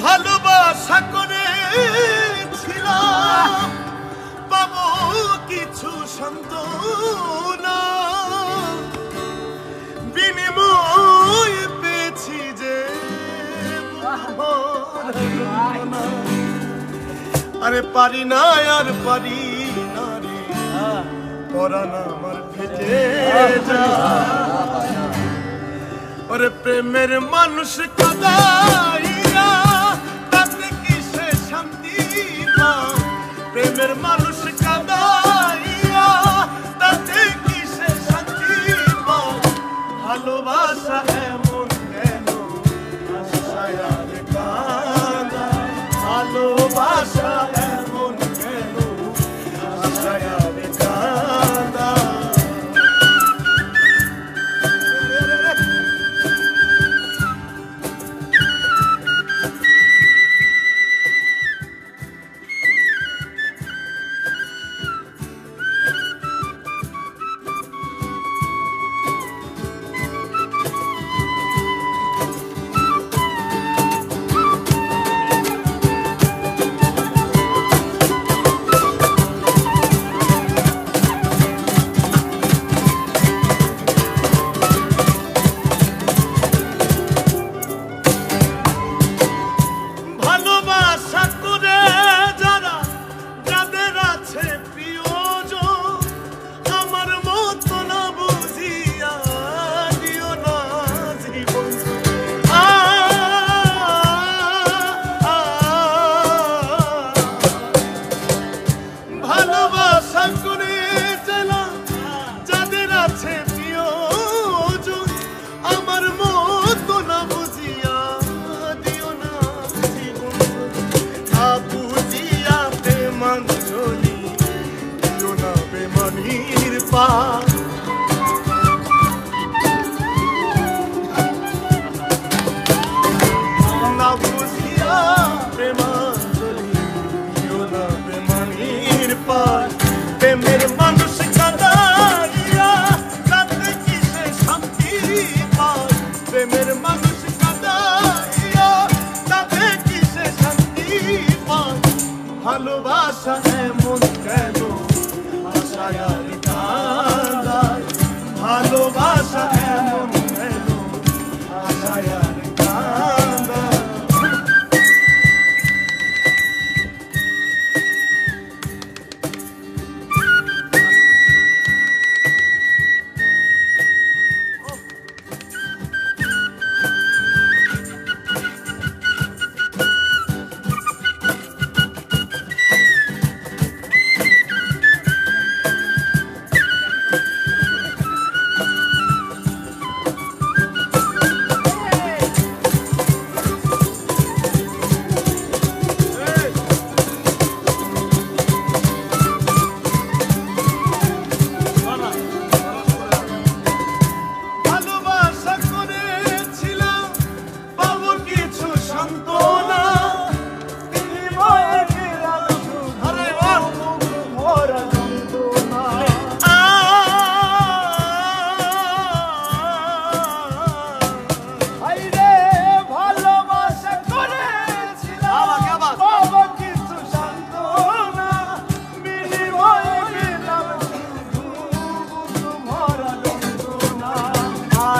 ভালোবাসা করেছিলাম পাবো কিছু সন্ত বিনিময় পেয়েছি যে আরে পারি না, আর পারি না রে। আমার ফেটে যা আরে প্রেমের মানুষ কাদায় ভালোবাস far. না বুঝিয়া প্রেমাঞ্জলি, কেউ না প্রেমানির পার প্রেমের মানুষ কাদা গিয়া, কাঁদতে কিসে শান্তি পার প্রেমের মানুষ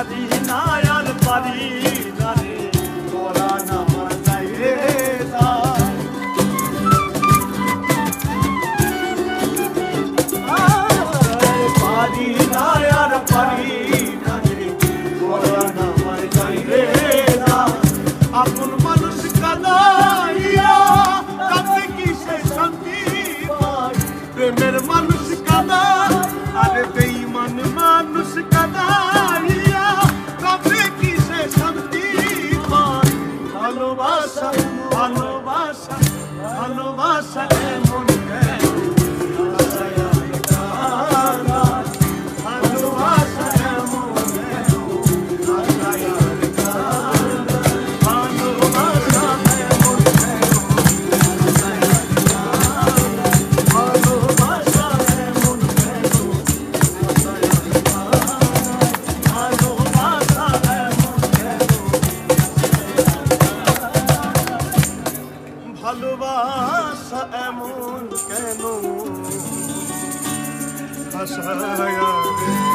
পারি না আর পারি না রে তোরা না পারি না আর পারি hasaya